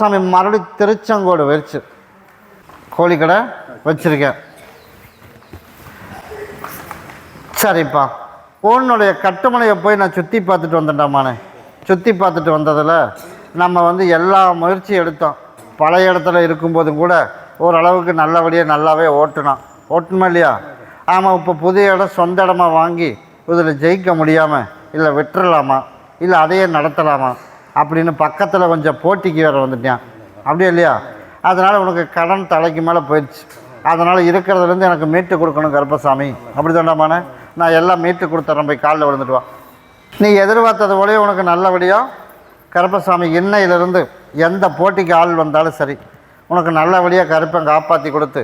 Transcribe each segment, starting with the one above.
சாமி மறுபடியும் திருச்செங்கோடு வச்சு கோழிக்கடை வச்சுருக்கேன். சரிப்பா. உன்னுடைய கட்டுமனையை போய் நான் சுற்றி பார்த்துட்டு வந்துட்டேம்மானே. சுற்றி பார்த்துட்டு வந்ததில் நம்ம வந்து எல்லா முயற்சியும் எடுத்தோம். பழைய இடத்துல இருக்கும்போதும் கூட ஓரளவுக்கு நல்லபடியாக நல்லாவே ஓட்டணும் ஓட்டணுமா இல்லையா? ஆமாம் இப்போ புதிய இடம் சொந்த இடமா வாங்கி இதில் ஜெயிக்க முடியாமல் இல்லை விட்டுறலாமா? இல்லை அதையே நடத்தலாமா? அப்படின்னு பக்கத்தில் கொஞ்சம் போட்டிக்கு வேறு வந்துட்டேன் அப்படியே இல்லையா? அதனால் உனக்கு கடன் தலைக்கு மேலே போயிடுச்சு. அதனால் இருக்கிறதுலேருந்து எனக்கு மீட்டு கொடுக்கணும் கருப்பசாமி. அப்படி தாண்டாமானே நான் எல்லாம் மீட்டு கொடுத்துட்றேன் போய் காலில் விழுந்துட்டு வா. நீ எதிர்பார்த்தது போலயே உனக்கு நல்லபடியாக கருப்பசாமி இன்னையிலிருந்து எந்த போட்டிக்கு ஆள் வந்தாலும் சரி உனக்கு நல்லபடியாக கருப்பன் காப்பாற்றி கொடுத்து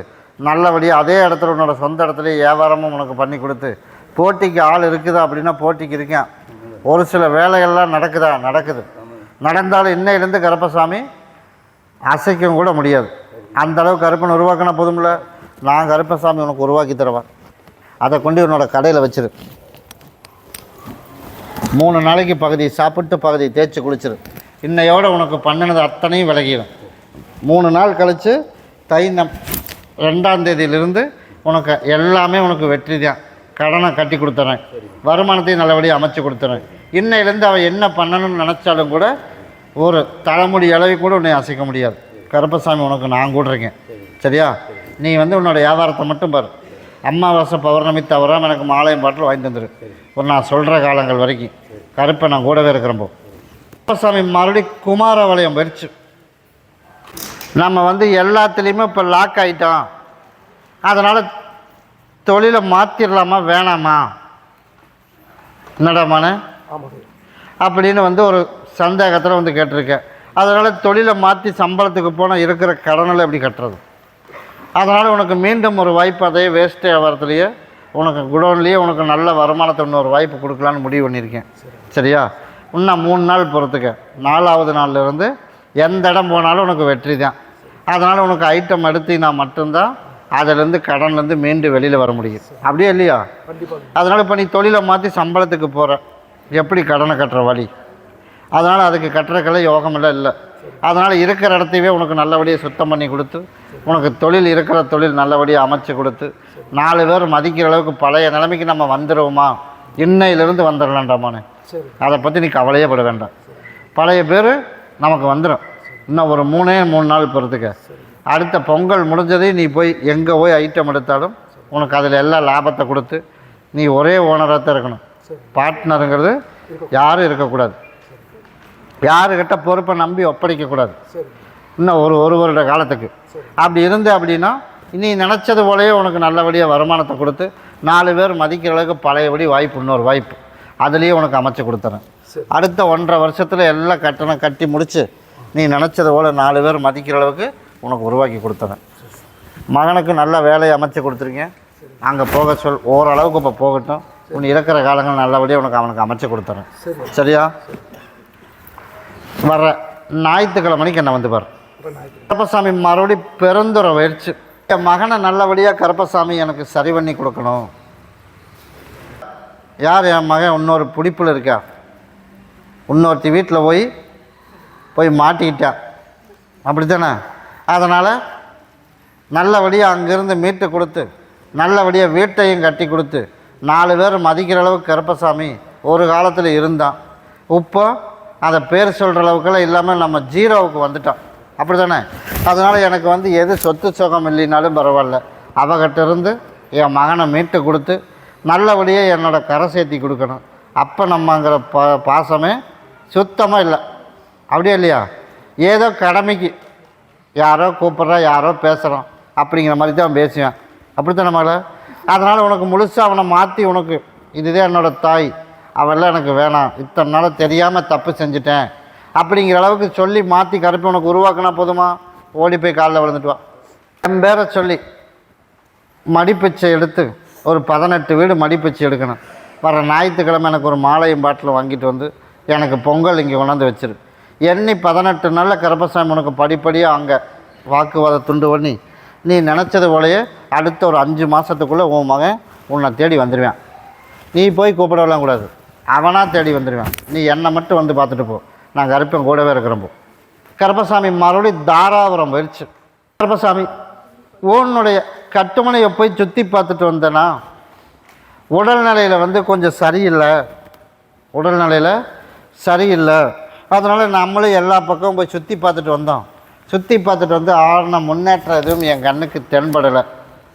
நல்லபடியாக அதே இடத்துல உன்னோட சொந்த இடத்துலையே வியாபாரமும் உனக்கு பண்ணி கொடுத்து போட்டிக்கு ஆள் இருக்குதா அப்படின்னா போட்டிக்கு இருக்கேன் ஒரு சில வேலைகள்லாம் நடக்குதா? நடக்குது. நடந்தாலும் இன்னையிலேருந்து கருப்பசாமி அசைக்கவும் கூட முடியாது. அந்த அளவுக்கு கருப்பன் உருவாக்கினா போதும்ல? நான் கருப்பசாமி உனக்கு உருவாக்கி தருவேன். அதை கொண்டு உன்னோட கடையில் வச்சிரு. மூணு நாளைக்கு பகுதி சாப்பிட்டு பகுதி தேய்ச்சி குளிச்சிரு. இன்னையோட உனக்கு பண்ணினது அத்தனையும் விலகிடும். மூணு நாள் கழித்து தை நம் ரெண்டாம் தேதியிலிருந்து உனக்கு எல்லாமே உனக்கு வெற்றி தான். கடனை கட்டி கொடுத்துறேன். வருமானத்தையும் நல்லபடியாக அமைச்சு கொடுத்துறேன். இன்னையிலேருந்து அவன் என்ன பண்ணணும்னு நினச்சாலும் கூட ஒரு தலைமுடி அளவை கூட உன்னை அசைக்க முடியாது. கருப்பசாமி உனக்கு நான் கூட இருக்கேன். சரியா? நீ வந்து உன்னோட வியாபாரத்தை மட்டும் பாரு. அமாவாசை பௌர்ணமி தவறாமல் எனக்கு மாலையும் பாட்டில் வாங்கி தந்துரு ஒரு நான் சொல்கிற காலங்கள் வரைக்கும். கருப்பை நான் கூடவே இருக்கிறப்போ கருப்பசாமி மறுபடியும் குமாரவளையம் பறிச்சு நம்ம வந்து எல்லாத்துலேயுமே இப்போ லாக் ஆகிட்டோம் அதனால் தொழிலை மாற்றிடலாமா வேணாமா? அப்படின்னு வந்து ஒரு சந்தேகத்தில் வந்து கேட்டிருக்கேன் அதனால் தொழிலை மாற்றி சம்பளத்துக்கு போனால் இருக்கிற கடனில் எப்படி கட்டுறது? அதனால் உனக்கு மீண்டும் ஒரு வாய்ப்பு அதே வேஸ்ட் வியாபாரத்துலேயே உனக்கு குடோன்லேயே உனக்கு நல்ல வருமானத்தை இன்னொரு வாய்ப்பு கொடுக்கலான்னு முடிவு பண்ணியிருக்கேன். சரியா? இன்னும் மூணு நாள் பொறுத்துக்க. நாலாவது நாள்ல இருந்து எந்த இடம் போனாலும் உனக்கு வெற்றி தான். அதனால் உனக்கு ஐட்டம் எடுத்தீங்கன்னா மட்டும்தான் அதிலேருந்து கடன்லேருந்து மீண்டு வெளியில் வர முடியும். அப்படியே இல்லையா? அதனால் இப்போ நீ தொழிலை மாற்றி சம்பளத்துக்கு போகிற எப்படி கடனை கட்டுற வழி? அதனால் அதுக்கு கட்டுறக்கெல்லாம் யோகமெல்லாம் இல்லை. அதனால் இருக்கிற இடத்தையே உனக்கு நல்லபடியாக சுத்தம் பண்ணி கொடுத்து உனக்கு தொழில் இருக்கிற தொழில் நல்லபடியாக அமைச்சு கொடுத்து நாலு பேர் மதிக்கிற அளவுக்கு பழைய நிலைமைக்கு நம்ம வந்துடுவோமா இன்னையிலிருந்து வந்துடலான்டாமானே அதை பற்றி நீ கவலையே பட வேண்டாம். பழைய பேர் நமக்கு வந்துடும் இன்னும் ஒரு மூணே மூணு நாள் போகிறதுக்கு அடுத்த பொங்கல் முடிஞ்சதே நீ போய் எங்கே போய் ஐட்டம் எடுத்தாலும் உனக்கு அதில் எல்லா லாபத்தை கொடுத்து நீ ஒரே ஓனராக தான் இருக்கணும். பார்ட்னருங்கிறது யாரும் இருக்கக்கூடாது. யாருக்கிட்ட பொறுப்பை நம்பி ஒப்படைக்கக்கூடாது. இன்னும் ஒரு ஒரு வருட காலத்துக்கு. அப்படி இருந்து அப்படின்னா நீ நினச்சது போலயே உனக்கு நல்லபடியாக வருமானத்தை கொடுத்து நாலு பேர் மதிக்கிற அளவுக்கு பழையபடி வாய்ப்பு இன்னொரு வாய்ப்பு. அதுலேயே உனக்கு அமைச்சு கொடுத்துறேன். அடுத்த ஒன்றரை வருஷத்தில் எல்லாம் கட்டணம் கட்டி முடித்து நீ நினச்சது போல் நாலு பேர் மதிக்கிற அளவுக்கு உனக்கு உருவாக்கி கொடுத்துறேன். மகனுக்கு நல்ல வேலையை அமைச்சு கொடுத்துருக்கேன் அங்கே போக சொல் ஓரளவுக்கு இப்போ போகட்டும். உன் இருக்கிற காலங்கள் நல்லபடியாக உனக்கு அவனுக்கு அமைச்சு கொடுத்துறேன். சரியா? வர்ற ஞாயிற்றுக்கிழமைக்கு என்ன வந்து பாரு. கருப்பசாமி மறுபடியும் பெருந்துரை வயிற்று என் மகனை நல்லபடியாக கருப்பசாமி எனக்கு சரி பண்ணி கொடுக்கணும். யார் என் மகன் இன்னொரு பிடிப்பில் இருக்கா? இன்னொருத்தி வீட்டில் போய் போய் மாட்டிக்கிட்டான் அப்படி தானே அதனால் நல்லபடியாக அங்கேருந்து மீட்டு கொடுத்து நல்லபடியாக வீட்டையும் கட்டி கொடுத்து நாலு பேர் மதிக்கிற அளவுக்கு கருப்பசாமி ஒரு காலத்தில் இருந்தான். இப்போ அதை பேர் சொல்கிற அளவுக்கெல்லாம் இல்லாமல் நம்ம ஜீரோவுக்கு வந்துட்டோம் அப்படி தானே அதனால் எனக்கு வந்து எது சொத்து சுகம் இல்லைனாலும் பரவாயில்ல. அவகிட்ட இருந்து என் மகனை மீட்டு கொடுத்து நல்லபடியாக என்னோட கரை சேர்த்தி கொடுக்கணும். அப்போ நம்மங்கிற பா பாசமே சுத்தமாக இல்லை. அப்படியே இல்லையா? ஏதோ கடமைக்கு யாரோ கூப்பிட்றா யாரோ பேசுகிறோம் அப்படிங்கிற மாதிரி தான் பேசுவேன். அப்படி தானே மகளை? அதனால் உனக்கு முழுசாக அவனை மாற்றி உனக்கு இதுதான் என்னோடய தாய். அவெல்லாம் எனக்கு வேணாம். இத்தனை நாள் தெரியாமல் தப்பு செஞ்சுட்டேன். அப்படிங்கிற அளவுக்கு சொல்லி மாற்றி கருப்பி உனக்கு உருவாக்கினா போதுமா? ஓடி போய் காலில் விழுந்துட்டு வா. என் பேரை சொல்லி மடிப்பிச்சை எடுத்து ஒரு பதினெட்டு வீடு மடிப்பிச்சை எடுக்கணும். வர ஞாயிற்றுக்கிழமை எனக்கு ஒரு மாலையும் பாட்டில் வாங்கிட்டு வந்து எனக்கு பொங்கல் இங்கே கொண்டாந்து வச்சிரு. எண்ணி பதினெட்டு நாளில் கருப்பசாமி உனக்கு படிப்படியாக அங்கே வாக்குவாத துண்டு பண்ணி நீ நினச்சது போலயே அடுத்த ஒரு அஞ்சு மாதத்துக்குள்ளே உன் மகன் உன்னை தேடி வந்துடுவேன் நீ போய் கூப்பிடலாம் கூடாது. அவனாக தேடி வந்துடுவேன் நீ என்னை மட்டும் வந்து பார்த்துட்டு போ. நான் கருப்பேன் கூடவே இருக்கிறப்போ கருப்பசாமி மறுபடியும் தாராபுரம் போயிடுச்சு கருப்பசாமி உன்னுடைய கட்டுமனையை போய் சுற்றி பார்த்துட்டு வந்தேனா? உடல்நிலையில் வந்து கொஞ்சம் சரியில்லை. உடல்நிலையில் சரியில்லை. அதனால் நம்மளும் எல்லா பக்கமும் போய் சுற்றி பார்த்துட்டு வந்தோம். சுற்றி பார்த்துட்டு வந்து ஆடின முன்னேற்றம் எதுவும் என் கண்ணுக்கு தென்படலை.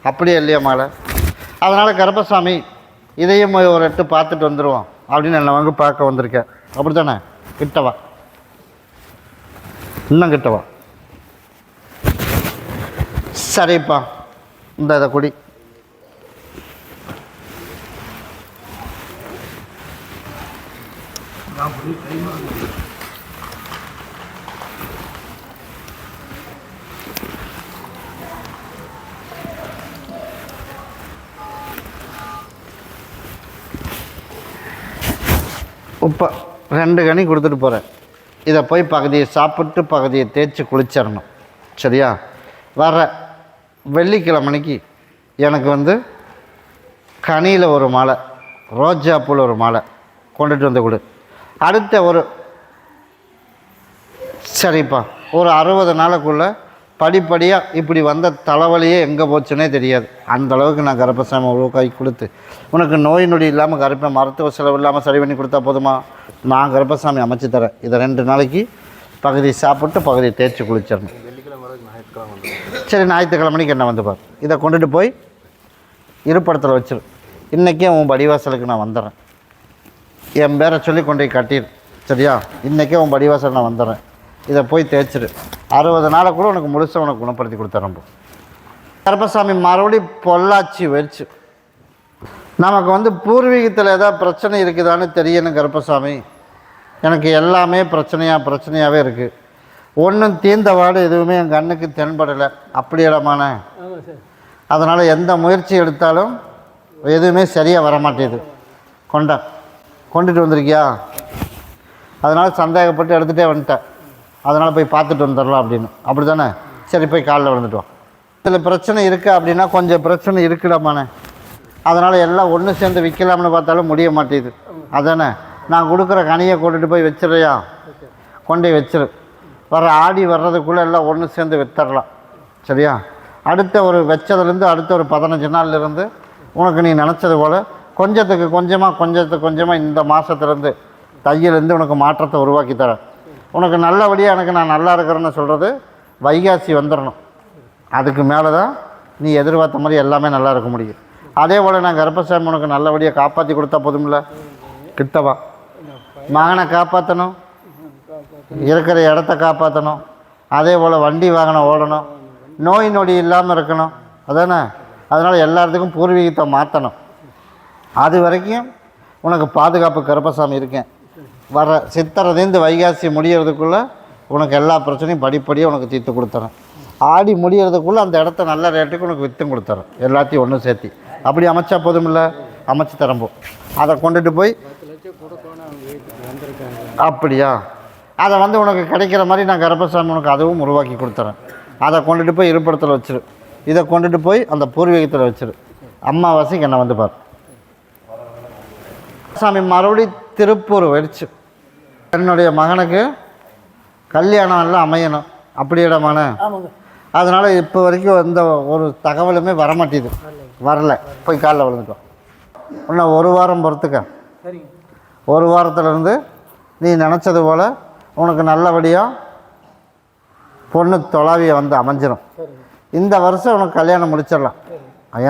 அப்படியே இல்லையா மாலை? அதனால் கருப்பசாமி இதையும் ஒரு எட்டு பார்த்துட்டு வந்துடுவோம் அப்படின்னு என்னை வந்து பார்க்க வந்திருக்கேன். அப்படி தானே கிட்டவா இன்னும் கிட்டவா சரிப்பா. இந்த இதை குடி. உப்பை ரெண்டு கனி கொடுத்துட்டு போகிறேன் இதை போய் பகுதியை சாப்பிட்டு பகுதியை தேய்ச்சி குளிச்சிடணும். சரியா? வர வெள்ளிக்கிழமைக்கு எனக்கு வந்து கனியில் ஒரு மாலை ரோஜா ஒரு மாலை கொண்டுட்டு வந்து கொடு. அடுத்த ஒரு சரிப்பா ஒரு அறுபது நாளுக்குள்ளே படிப்படியாக இப்படி வந்த தலைவலியே எங்கே போச்சுன்னே தெரியாது. அந்த அளவுக்கு நான் கருப்பசாமி அவ்வளோ கை கொடுத்து உனக்கு நோய் நொடி இல்லாமல் கருப்பை மருத்துவ செலவு இல்லாமல் சரி பண்ணி கொடுத்தா போதுமா? நான் கருப்பசாமி அமைச்சு தரேன். இதை ரெண்டு நாளைக்கு பகுதி சாப்பிட்டு பகுதி தேய்ச்சி குளிச்சிடணும். சரி ஞாயிற்றுக்கிழமைக்கு என்ன வந்து பார். இதை கொண்டுட்டு போய் இருப்படத்தில் வச்சிரு. இன்றைக்கே உன் படிவாசலுக்கு நான் வந்துடுறேன். என் பேரை சொல்லி கொண்டு போய் கட்டிடு சரியா? இன்றைக்கே உன் படிவாசல் நான் வந்துடுறேன். இதை போய் தேய்ச்சிரு. அறுபது நாளை கூட உனக்கு முழுசாக உனக்கு குணப்படுத்தி கொடுத்துறேன் கருப்பசாமி மறுபடி பொள்ளாச்சி வச்சு நமக்கு வந்து பூர்வீகத்தில் ஏதாவது பிரச்சனை இருக்குதான்னு தெரியணும் கருப்பசாமி. எனக்கு எல்லாமே பிரச்சனையாக பிரச்சனையாகவே இருக்குது ஒன்றும் தீர்ந்தவாடு எதுவுமே என் கண்ணுக்கு தென்படலை. அப்படி இடமான. அதனால் எந்த முயற்சி எடுத்தாலும் எதுவுமே சரியாக வர மாட்டேது கொண்டா கொண்டுட்டு வந்திருக்கியா? அதனால் சந்தேகப்பட்டு எடுத்துகிட்டே வந்துட்டேன். அதனால் போய் பார்த்துட்டு வந்துடலாம் அப்படின்னு. அப்படி தானே சரி போய் காலில் விழுந்துட்டு சில இதில் பிரச்சனை இருக்குது அப்படின்னா கொஞ்சம் பிரச்சனை இருக்குடாமாண்ணே. அதனால் எல்லாம் ஒன்று சேர்ந்து விற்கலாம்னு பார்த்தாலும் முடிய மாட்டேது அதானே? நான் கொடுக்குற கனியை கொண்டுட்டு போய் வச்சிடுறியா? கொண்டு வச்சிரு. வர ஆடி வர்றதுக்குள்ளே எல்லாம் ஒன்று சேர்ந்து வித்தரலாம். சரியா? அடுத்த ஒரு வச்சதுலேருந்து அடுத்த ஒரு பதினஞ்சு நாள்லேருந்து உனக்கு நீ நினச்சது போல் கொஞ்சத்துக்கு கொஞ்சமாக கொஞ்சத்துக்கு கொஞ்சமாக இந்த மாதத்துலேருந்து தையிலேருந்து உனக்கு மாற்றத்தை உருவாக்கி தரேன். உனக்கு நல்லபடியாக எனக்கு நான் நல்லா இருக்கிறேன்னு சொல்கிறது வைகாசி வந்துடணும் அதுக்கு மேலே தான் நீ எதிர்பார்த்த மாதிரி எல்லாமே நல்லா இருக்க முடியும். அதே போல் நான் கர்ப்பசாமி உனக்கு நல்லபடியாக காப்பாற்றி கொடுத்தா போதும்ல? கிட்டவா? மகனை காப்பாற்றணும் இருக்கிற இடத்த காப்பாற்றணும் அதே போல் வண்டி வாகனம் ஓடணும். நோய் நொடி இல்லாமல் இருக்கணும். அதானே? அதனால் எல்லாத்துக்கும் பூர்வீகத்தை மாற்றணும் அது வரைக்கும் உனக்கு பாதுகாப்பு கருப்பசாமி இருக்கேன். வர சித்திரதேந்து வைகாசி முடிகிறதுக்குள்ளே உனக்கு எல்லா பிரச்சனையும் படிப்படியாக உனக்கு தீர்த்து கொடுத்துறேன். ஆடி முடியறதுக்குள்ளே அந்த இடத்த நல்ல ரேட்டுக்கு உனக்கு விற்றும் கொடுத்துறேன். எல்லாத்தையும் ஒன்றும் சேர்த்தி. அப்படி அமைச்சா போதும் இல்லை அமைச்சு தரம்போ அதை கொண்டுட்டு போய் அப்படியா? அதை வந்து உனக்கு கிடைக்கிற மாதிரி நான் கருப்பசாமி உனக்கு அதுவும் உருவாக்கி கொடுத்துறேன். அதை கொண்டுட்டு போய் இருப்பிடத்தில் வச்சிரு. இதை கொண்டுட்டு போய் அந்த பூர்வீகத்தில் வச்சிரு. அம்மாவாசைக்கு என்ன வந்து பார். சாமி மறுபடி திருப்பூர் வெடிச்சு என்னுடைய மகனுக்கு கல்யாணம் எல்லாம் அமையணும். அப்படி இடமான. அதனால் இப்போ வரைக்கும் எந்த ஒரு தகவலுமே வரமாட்டேது வரல. போய் காலைல விழுந்துட்டோம். இன்னும் ஒரு வாரம் பொறுத்துக்க. ஒரு வாரத்துலேருந்து நீ நினச்சது போல் உனக்கு நல்லபடியாக பொண்ணு தொலாவிய வந்து அமைஞ்சிரும். சரிங்க. இந்த வருஷம் உனக்கு கல்யாணம் முடிச்சிடலாம்.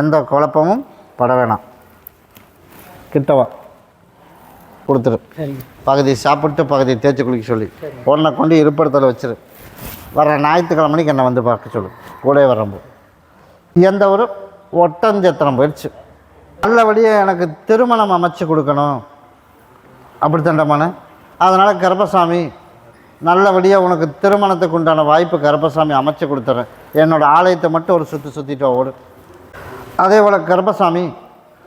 எந்த குழப்பமும் பட வேணாம். கிட்டவா. கொடுத்துரு. சரிங்க. பகுதி சாப்பிட்டு பகுதி தேய்ச்சி குளிக்க சொல்லி. உன்னை கொண்டு இருப்பிடத்தில் வச்சிரு. வர ஞாயிற்றுக்கிழமைக்கு என்னை வந்து பார்க்க சொல்லு. கூட வரம்போ. எந்த ஒரு ஒட்டஞ்சத்திரம் போயிடுச்சு. நல்லபடியாக எனக்கு திருமணம் அமைச்சு கொடுக்கணும். அப்படி தண்டமான அதனால் கருப்பசாமி நல்லபடியாக உனக்கு திருமணத்துக்கு உண்டான வாய்ப்பு கருப்பசாமி அமைச்சு கொடுத்துறேன். என்னோடய ஆலயத்தை மட்டும் ஒரு சுற்றி சுற்றிட்டு ஓடு. அதே போல் கருப்பசாமி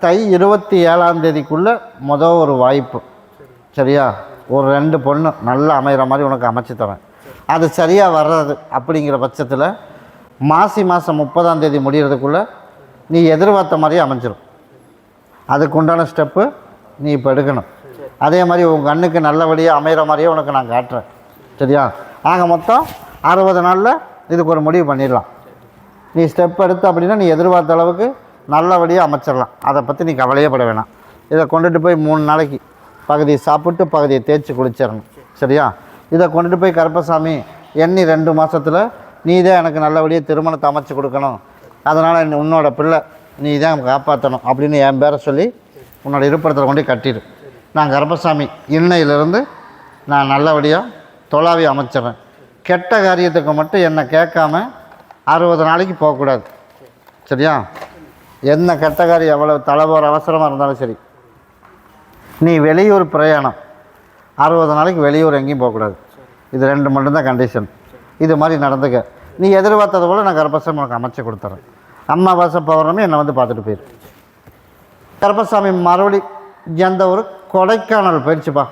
தை இருபத்தி ஏழாம் தேதிக்குள்ளே மொதல் ஒரு வாய்ப்பு. சரியா? ஒரு ரெண்டு பொண்ணு நல்லா அமைகிற மாதிரி உனக்கு அமைச்சு தரேன். அது சரியாக வர்றது அப்படிங்கிற பட்சத்தில் மாசி மாதம் முப்பதாம் தேதி முடிகிறதுக்குள்ளே நீ எதிர்பார்த்த மாதிரியே அமைஞ்சிடும் அதுக்கு உண்டான ஸ்டெப்பு நீ இப்போ எடுக்கணும். அதே மாதிரி உங்கள் கண்ணுக்கு நல்லபடியாக அமைகிற மாதிரியே உனக்கு நான் காட்டுறேன். சரியா? ஆக மொத்தம் அறுபது நாளில் இதுக்கு ஒரு முடிவு பண்ணிடலாம். நீ ஸ்டெப் எடுத்த அப்படின்னா நீ எதிர்பார்த்த அளவுக்கு நல்லபடியாக அமைச்சிடலாம். அதை பற்றி நீ கவலையே பட வேணாம். இதை கொண்டுட்டு போய் மூணு நாளைக்கு பகுதியை சாப்பிட்டு பகுதியை தேய்ச்சி குளிச்சிடணும். சரியா? இதை கொண்டுட்டு போய் கருப்பசாமி எண்ணி ரெண்டு மாதத்தில் நீ தான் எனக்கு நல்லபடியாக திருமணத்தை அமைச்சு கொடுக்கணும். அதனால் உன்னோட பிள்ளை நீ தான் காப்பாற்றணும் அப்படின்னு என் பேரை சொல்லி உன்னோட இருப்பிடத்தில் கொண்டு கட்டிடு. நான் கருப்பசாமி இன்னையிலிருந்து நான் நல்லபடியாக தொலாவி அமைச்சிடுறேன். கெட்ட காரியத்துக்கு மட்டும் என்னை கேட்காம அறுபது நாளைக்கு போகக்கூடாது. சரியா? என்ன கெட்ட காரியம் எவ்வளோ தலைவர் அவசரமாக இருந்தாலும் சரி. நீ வெளியூர் பிரயாணம். அறுபது நாளைக்கு வெளியூர் எங்கேயும் போகக்கூடாது. இது ரெண்டு மட்டும்தான் கண்டிஷன் இது மாதிரி நடந்துக்க. நீ எதிர்பார்த்தது போல் நான் கர்ப்பசாமி உனக்கு அமைச்சு கொடுத்துறேன். அம்மாவாசை பௌர்ணமி என்னை வந்து பார்த்துட்டு போயிரு. கர்ப்பசாமி மறுபடி எந்த ஒரு கொடைக்கானல் போயிடுச்சுப்பா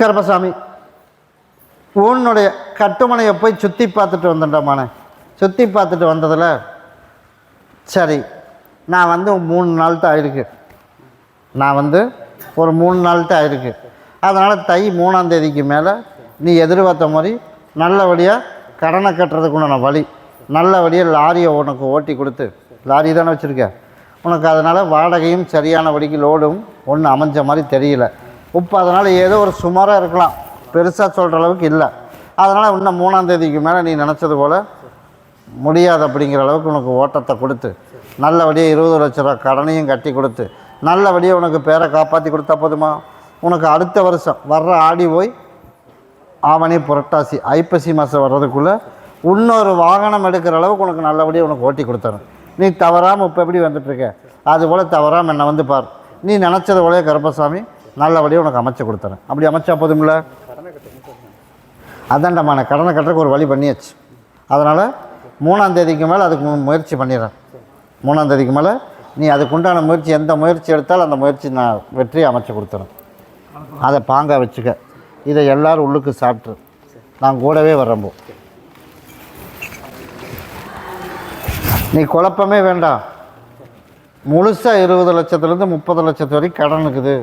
கர்ப்பசாமி உன்னுடைய கட்டுமனையை போய் சுற்றி பார்த்துட்டு வந்துட்டோமானே. சுற்றி பார்த்துட்டு வந்ததில் சரி நான் வந்து மூணு நாள் தான் ஆயிருக்கு. நான் வந்து ஒரு மூணு நாள்கிட்ட தான் ஆயிருக்கு. அதனால் தை மூணாம் தேதிக்கு மேலே நீ எதிர்பார்த்த மாதிரி நல்லபடியாக கடனை கட்டுறதுக்கு உண்டான வழி நல்லபடியாக லாரியை உனக்கு ஓட்டி கொடுத்து லாரி தானே வச்சுருக்க? உனக்கு அதனால் வாடகையும் சரியான வழிக்கு லோடும் ஒன்றும் அமைஞ்ச மாதிரி தெரியல. இப்போ அதனால் ஏதோ ஒரு சுமாராக இருக்கலாம். பெருசாக சொல்கிற அளவுக்கு இல்லை. அதனால் இன்னும் மூணாம் தேதிக்கு மேலே நீ நினச்சது போல் முடியாது அப்படிங்கிற அளவுக்கு உனக்கு ஓட்டத்தை கொடுத்து நல்லபடியாக இருபது லட்ச ரூபா கடனையும் கட்டி கொடுத்து நல்லபடியாக உனக்கு பேரை காப்பாற்றி கொடுத்தா போதுமா? உனக்கு அடுத்த வருஷம் வர்ற ஆடி போய் ஆவணி புரட்டாசி ஐப்பசி மாதம் வர்றதுக்குள்ளே இன்னொரு வாகனம் எடுக்கிற அளவுக்கு உனக்கு நல்லபடியாக உனக்கு ஓட்டி கொடுத்துறேன். நீ தவறாமல் இப்போ எப்படி வந்துட்டுருக்க அதுபோல் தவறாமல் என்னை வந்து பார். நீ நினச்சது போலே கருப்பசாமி நல்லபடியாக உனக்கு அமைச்சு கொடுத்துறேன். அப்படி அமைச்சா போதும்ல? அதான்டம்மா நான் கடனை கட்டுறதுக்கு ஒரு வழி பண்ணியாச்சு. அதனால் மூணாம் தேதிக்கு மேலே அதுக்கு முயற்சி பண்ணிடுறேன். மூணாம் தேதிக்கு மேலே நீ அதுக்குண்டான முயற்சி எந்த முயற்சி எடுத்தாலும் அந்த முயற்சி நான் வெற்றியை அமைச்சு கொடுத்துறேன். அதை பாங்காக வச்சுக்க. இதை எல்லாரும் உள்ளுக்கு சாப்பிட்ரு. நான் கூடவே வர்றம்போ நீ குழப்பமே வேண்டாம் முழுசாக இருபது லட்சத்துலேருந்து முப்பது லட்சத்து வரைக்கும் கடன் இருக்குது.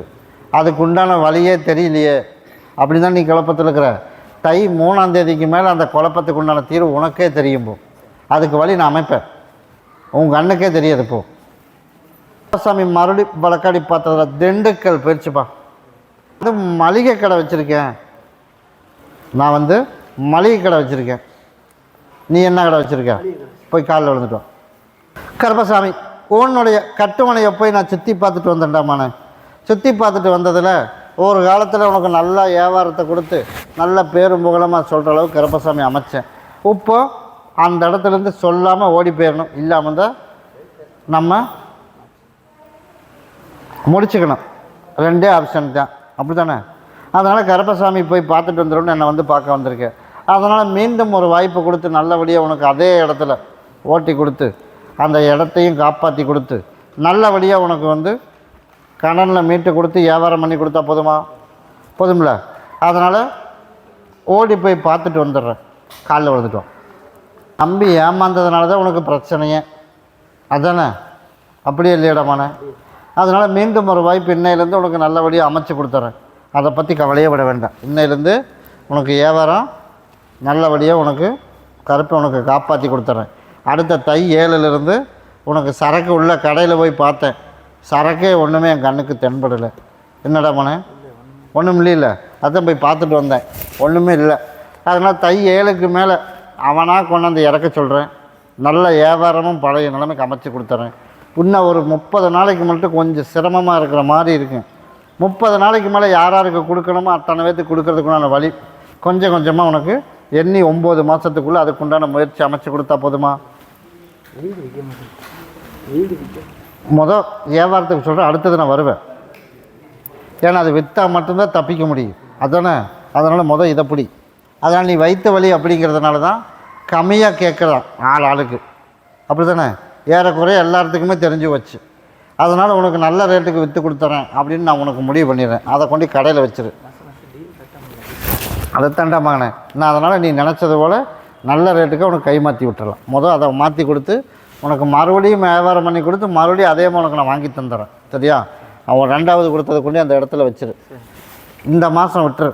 அதுக்கு உண்டான வழியே தெரியலையே. அப்படி தான் நீ குழப்பத்தில் இருக்கிற. தை மூணாம் தேதிக்கு மேலே அந்த குழப்பத்துக்கு உண்டான தீர்வு உனக்கே தெரியும் போ. அதுக்கு வழி நான் அமைப்பேன். உங்கள் கண்ணுக்கே தெரியாது போ. சாமி மறுபடி வழக்காடி பார்த்ததுல திண்டுக்கல் போயிடுச்சுப்பா வந்து மளிகை கடை வச்சுருக்கேன். நான் வந்து மளிகை கடை வச்சுருக்கேன். நீ என்ன கடை வச்சுருக்க? போய் காலில் விழுந்துட்டோம். கருப்பசாமி உன்னுடைய கட்டுமனையை போய் நான் சுற்றி பார்த்துட்டு வந்தேன்டாமானே சுற்றி பார்த்துட்டு வந்ததில் ஒரு காலத்தில் உனக்கு நல்ல வியாபாரத்தை கொடுத்து நல்ல பேரும் புகழமாக சொல்கிற அளவுக்கு கருப்பசாமி அமைச்சேன். இப்போ அந்த இடத்துலேருந்து சொல்லாமல் ஓடி போயிடணும் இல்லாமல் தான் நம்ம முடிச்சுக்கணும். ரெண்டே ஆப்ஷன் தான். அப்படி தானே அதனால் கருப்பசாமி போய் பார்த்துட்டு வந்துடும்னு என்னை வந்து பார்க்க வந்திருக்கேன் அதனால் மீண்டும் ஒரு வாய்ப்பு கொடுத்து நல்லபடியாக உனக்கு அதே இடத்துல ஓட்டி கொடுத்து அந்த இடத்தையும் காப்பாற்றி கொடுத்து நல்லபடியாக உனக்கு வந்து கடனில் மீட்டு கொடுத்து வியாபாரம் பண்ணி கொடுத்தா போதுமா? போதும்ல? அதனால் ஓடி போய் பார்த்துட்டு வந்துடுறேன். காலில் விழுந்துட்டோம். நம்பி ஏமாந்ததுனால தான் உனக்கு பிரச்சனையே. அதானே? அப்படியே இல்லையடமானே அதனால் மீண்டும் ஒரு வாய்ப்பு இன்னையிலேருந்து உனக்கு நல்லபடியாக அமைச்சு கொடுத்துறேன். அதை பற்றி கவலையே விட வேண்டாம். இன்னையிலேருந்து உனக்கு வியாபாரம் நல்லபடியாக உனக்கு கருப்பை உனக்கு காப்பாற்றி கொடுத்துறேன். அடுத்த தை ஏழுலேருந்து உனக்கு சரக்கு உள்ள கடையில் போய் பார்த்தேன். சரக்கே ஒன்றுமே என் கண்ணுக்கு தென்படலை. என்னடா மனே? ஒன்றும் இல்லைல்ல அதான் போய் பார்த்துட்டு வந்தேன். ஒன்றுமே இல்லை. அதனால் தை ஏழுக்கு மேலே அவனாக கொண்டாந்து இறக்க சொல்கிறேன் நல்ல வியாபாரமும் பழைய நிலைமைக்கு அமைச்சு கொடுத்துறேன். இன்னும் ஒரு முப்பது நாளைக்கு மட்டும் கொஞ்சம் சிரமமாக இருக்கிற மாதிரி இருக்கும் முப்பது நாளைக்கு மேலே யார் யாருக்கு கொடுக்கணுமோ அத்தனை பேர்த்துக்கு கொடுக்கறதுக்குண்டான வழி கொஞ்சம் கொஞ்சமாக உனக்கு எண்ணி ஒம்பது மாதத்துக்குள்ளே அதுக்குண்டான முயற்சி அமைச்சு கொடுத்தா போதுமா? மொதல் வியாபாரத்துக்கு சொல்கிறேன் அடுத்தது நான் வருவேன். ஏன்னா அது விற்றா மட்டும்தான் தப்பிக்க முடியும். அதானே? அதனால் மொதல் இதை பிடி. அதனால் நீ வைத்த வழி அப்படிங்கிறதுனால தான் கம்மியாக கேட்குறான் ஆள் ஆளுக்கு. அப்படி தானே ஏறக்குறைய எல்லாத்துக்குமே தெரிஞ்சு வச்சு அதனால் உனக்கு நல்ல ரேட்டுக்கு விற்று கொடுத்துறேன் அப்படின்னு நான் உனக்கு முடிவு பண்ணிடுறேன். அதை கொண்டு கடையில் வச்சிரு. அதை தாண்டா மகனே. நான் அதனால் நீ நினச்சது போல் நல்ல ரேட்டுக்கு உனக்கு கை மாற்றி விட்டுறலாம். மொதல் அதை மாற்றி கொடுத்து உனக்கு மறுபடியும் வியாபாரம் பண்ணி கொடுத்து மறுபடியும் அதே மாதிரி உனக்கு நான் வாங்கி தந்துடுறேன் சரியா? அவன் ரெண்டாவது கொடுத்தது கொண்டு அந்த இடத்துல வச்சிரு. இந்த மாதம் விட்டுரு.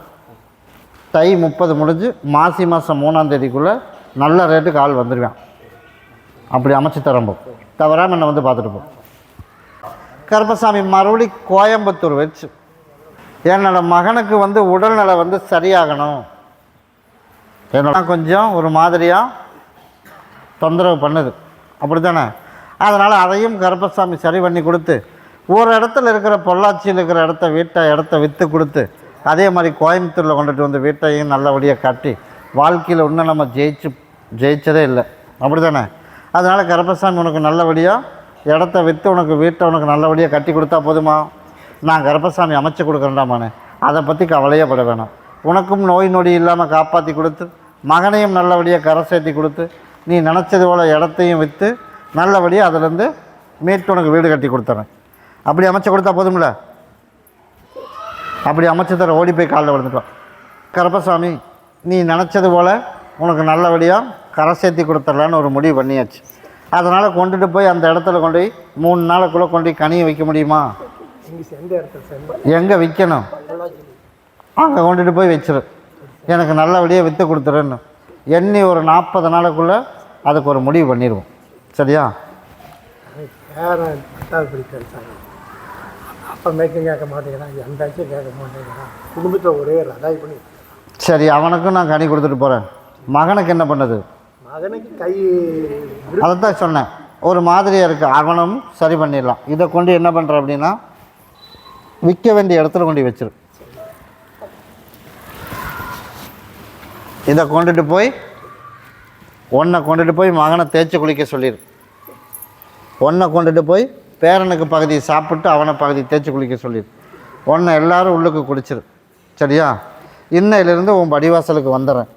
தை முப்பது முடிஞ்சு மாசி மாதம் மூணாந்தேதிக்குள்ளே நல்ல ரேட்டுக்கு ஆள் வந்துடுவேன் அப்படி அமைச்சு தரம்போம் தவறாமல் என்னை வந்து பார்த்துட்டு போ. கருப்பசாமி மறுபடி கோயம்புத்தூர் வச்சு என்னோட மகனுக்கு வந்து உடல்நலை வந்து சரியாகணும். என்னோட கொஞ்சம் ஒரு மாதிரியாக தொந்தரவு பண்ணுது. அப்படி தானே அதனால் அதையும் கருப்பசாமி சரி பண்ணி கொடுத்து ஒரு இடத்துல இருக்கிற பொள்ளாச்சியில் இருக்கிற இடத்த வீட்டை இடத்த விற்று கொடுத்து அதே மாதிரி கோயம்புத்தூரில் கொண்டுட்டு வந்து வீட்டையும் நல்லபடியாக கட்டி வாழ்க்கையில் இன்னும் நம்ம ஜெயிச்சு ஜெயிச்சதே இல்லை. அப்படி தானே அதனால் கருப்பசாமி உனக்கு நல்லபடியாக இடத்த விற்று உனக்கு வீட்டை உனக்கு நல்லபடியாக கட்டி கொடுத்தா போதுமா? நான் கருப்பசாமி அமைச்சு கொடுக்குறேன்டாமானே. அதை பற்றி கவலையே பட வேணாம். உனக்கும் நோய் நொடி இல்லாமல் காப்பாற்றி கொடுத்து மகனையும் நல்லபடியாக கரை சேர்த்தி கொடுத்து நீ நினச்சது போல் இடத்தையும் விற்று நல்லபடியாக அதுலேருந்து மீட்டு உனக்கு வீடு கட்டி கொடுத்துறேன். அப்படி அமைச்சு கொடுத்தா போதும்ல? அப்படி அமைச்சு தர ஓடி போய் காலில் விழுந்துட்டோம். கருப்பசாமி நீ நினச்சது போல் உனக்கு நல்லபடியாக கரை சேர்த்தி கொடுத்துடலான்னு ஒரு முடிவு பண்ணியாச்சு. அதனால் கொண்டுட்டு போய் அந்த இடத்துல கொண்டு போய் மூணு நாளுக்குள்ளே கொண்டு போய் கனியை வைக்க முடியுமா? எங்கே விற்கணும் அங்கே கொண்டுட்டு போய் வச்சிரு. எனக்கு நல்லபடியாக விற்று கொடுத்துருன்னு எண்ணி ஒரு நாற்பது நாளுக்குள்ளே அதுக்கு ஒரு முடிவு பண்ணிடுவோம். சரியா? பேரன் கேட்க மாட்டேங்கிறான் எந்த ஆச்சும் கேட்க மாட்டேங்கிறான் குடும்பத்தில் ஒரே பண்ணி சரி அவனுக்கும் நான் கனி கொடுத்துட்டு போகிறேன் மகனுக்கு என்ன பண்ணுது? மகனுக்கு கை அதை தான் சொன்னேன். ஒரு மாதிரியாக இருக்குது அவனும் சரி பண்ணிடலாம். இதை கொண்டு என்ன பண்ணுற அப்படின்னா விற்க வேண்டிய இடத்துல கொண்டு வச்சிரு. இதை கொண்டுட்டு போய் ஒன்றை கொண்டுட்டு போய் மகனை தேய்ச்சி குளிக்க சொல்லிடு ஒன்றை கொண்டுட்டு போய் பேரனுக்கு பகுதி சாப்பிட்டு அவனை பகுதி தேய்ச்சி குளிக்க சொல்லிடு ஒன்றை எல்லாரும் உள்ளுக்கு குடிச்சிரு. சரியா? இன்னையிலேருந்து உன் படிவாசலுக்கு வந்துடுறேன்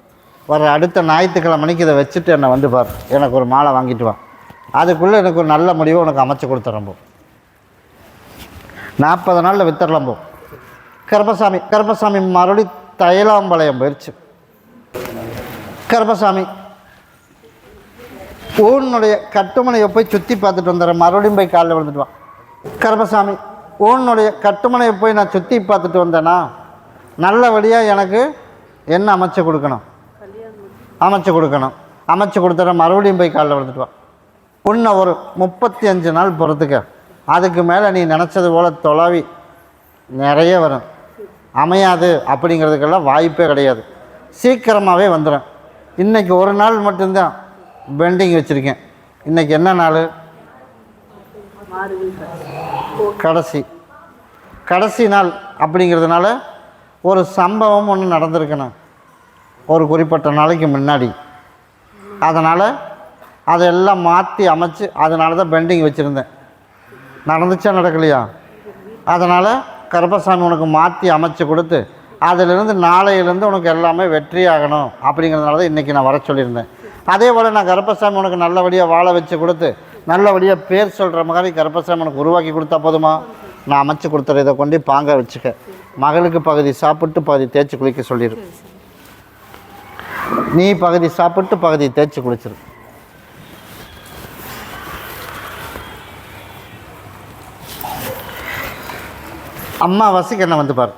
வர அடுத்த ஞாயிற்றுக்கிழமைக்கு இதை வச்சுட்டு என்னை வந்து பார் எனக்கு ஒரு மாலை வாங்கிட்டு வா. அதுக்குள்ளே எனக்கு ஒரு நல்ல முடிவை உனக்கு அமைச்சு கொடுத்துறம்போ நாற்பது நாளில் வித்தரலம்போ கருப்பசாமி கருப்பசாமி மறுபடி தைலாம்பாளையம் போயிடுச்சு கருப்பசாமி ஊனுடைய கட்டுமனையை போய் சுற்றி பார்த்துட்டு வந்துடுறேன். மறுபடியும் போய் காலில் விழுந்துட்டுவான் கருப்பசாமி ஊனுடைய கட்டுமனையை போய் நான் சுற்றி பார்த்துட்டு வந்தேன்னா நல்லபடியாக எனக்கு என்ன அமைச்சு கொடுக்கணும்? அமைச்சு கொடுக்கணும். அமைச்சு கொடுத்துட்றேன் மறுபடியும் போய் காலைல விழுந்துட்டுவான் உன்னை ஒரு முப்பத்தி அஞ்சு நாள் பொறுத்துக்க. அதுக்கு மேலே நீ நினச்சது போல் தொலைவி. நிறைய வரும். அமையாது அப்படிங்கிறதுக்கெல்லாம் வாய்ப்பே கிடையாது. சீக்கிரமாகவே வந்துடும் இன்றைக்கி ஒரு நாள் மட்டும்தான் பெண்டிங் வச்சுருக்கேன். இன்றைக்கி என்ன நாள்? கடைசி. கடைசி நாள் அப்படிங்கிறதுனால ஒரு சம்பவம் ஒன்று நடந்திருக்கணும். ஒரு குறிப்பிட்ட நாளைக்கு முன்னாடி. அதனால் அதெல்லாம் மாற்றி அமைச்சு அதனால தான் பெண்டிங் வச்சுருந்தேன். நடந்துச்சா நடக்கலையா? அதனால் கருப்பசாமி உனக்கு மாற்றி அமைச்சு கொடுத்து அதிலிருந்து நாளையிலேருந்து உனக்கு எல்லாமே வெற்றி ஆகணும் அப்படிங்கிறதுனால தான் இன்றைக்கி நான் வர சொல்லியிருந்தேன். அதே போல் நான் கருப்பசாமி உனக்கு நல்லபடியாக வாழ வச்சு கொடுத்து நல்லபடியாக பேர் சொல்கிற மாதிரி கருப்பசாமி உனக்கு உருவாக்கி கொடுத்தா போதுமா? நான் அமைச்சு கொடுத்துற இதை கொண்டு பாங்க வச்சுக்க. மகளுக்கு பகுதி சாப்பிட்டு பகுதி தேய்ச்சி குளிக்க சொல்லிடு நீ பகுதி சாப்பிட்டு பகுதி தேய்ச்சி குளிச்சிரு அம்மாவாசைக்கு என்ன வந்து பாரு.